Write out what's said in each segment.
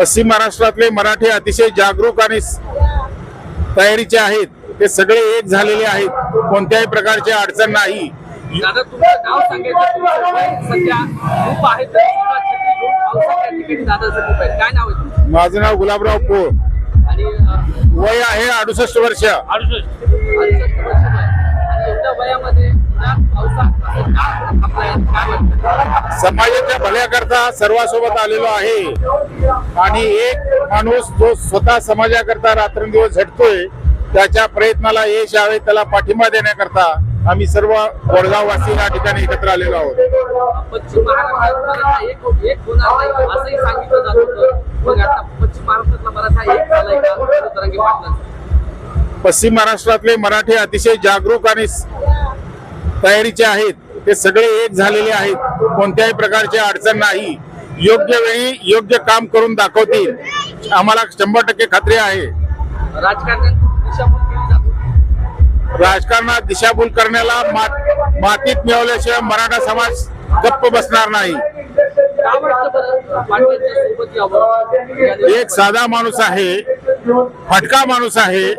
पश्चिम महाराष्ट्रातले मराठी अतिशय जागरूक आणि तयारीचे आहेत. ते सगळे एक झालेले आहेत. कोणत्याही प्रकारची अडचण नाही. दादा तुमचं नाव सांगायचं माझं नाव गुलाबराव पोळ. वय आहे अडुसष्ट वर्ष. अडुसष्ट वयामध्ये समाजाच्या भल्याकरता सर्वांसोबत आलेलो आहे. आणि एक माणूस जो स्वतः समाजाकरता रात्रंदिवस झटतोय त्याच्या प्रयत्नाला यश यावे त्याला पाठिंबा देण्याकरता आम्ही सर्व वडगाववासी या ठिकाणी एकत्र आलेलो आहोत. पश्चिम महाराष्ट्रातला मराठा अतिशय जागरूक आणि तयारीचे आहेत. ते सगळे एक झालेले आहेत. कोणत्याही प्रकारची अडचण नाही. योग्य वेळी योग्य काम करून दाखवतील. आम्हाला शंभर टक्के खात्री आहे. राजकारणात दिशाभूल करण्याला मात- मातीत मिळवल्याशिवाय मराठा समाज गप्प बसणार नाही. एक साधा माणूस आहे फटका माणूस आहे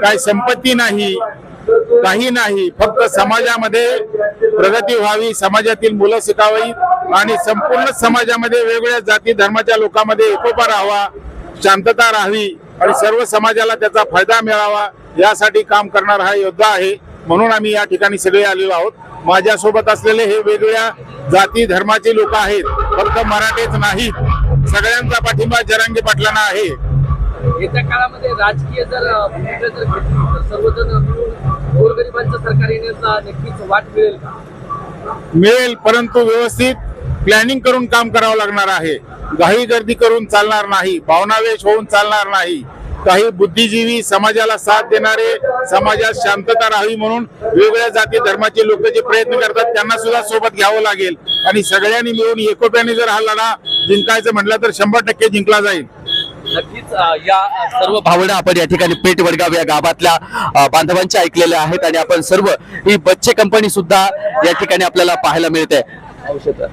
काही संपत्ती नाही. काही नाही. फक्त समाजामध्ये प्रगती व्हावी समाजातील मुलं शिकावी आणि संपूर्ण समाजामध्ये वेगवेगळ्या जाती धर्माच्या लोकांमध्ये एकोपा राहावा शांतता राहावी आणि सर्व समाजाला त्याचा फायदा मिळावा यासाठी काम करणारा हा योद्धा आहे. म्हणून आम्ही या ठिकाणी सगळे आलेलो आहोत. माझ्यासोबत असलेले हे वेगवेगळ्या जाती धर्माचे लोक आहेत. फक्त मराठीच नाहीत सगळ्यांचा पाठिंबा जरांगे पाटलांना आहे. येत्या काळामध्ये राजकीय जर सर्वजण सरकार येण्याचा नक्कीच वाट मिळेल का? मिळेल परंतु व्यवस्थित प्लॅनिंग करून काम करावं लागणार आहे. घाई गर्दी करून चालणार नाही भावनावेश होऊन चालणार नाही. काही बुद्धिजीवी समाजाला साथ देणारे समाजात शांतता राहावी म्हणून वेगवेगळ्या जाती धर्माचे लोक जे प्रयत्न करतात त्यांना सुद्धा सोबत घ्यावं लागेल. आणि सगळ्यांनी मिळून एकोप्याने जर हा लढा जिंकायचं म्हटलं तर शंभर टक्के जिंकला जाईल. नक्कीच या सर्व भावना आपण या ठिकाणी पेठ वडगाव या गावातल्या बांधवांच्या ऐकलेल्या आहेत आणि आपण सर्व ही बच्चे कंपनी सुद्धा या ठिकाणी आपल्याला पाहायला मिळते. औषध.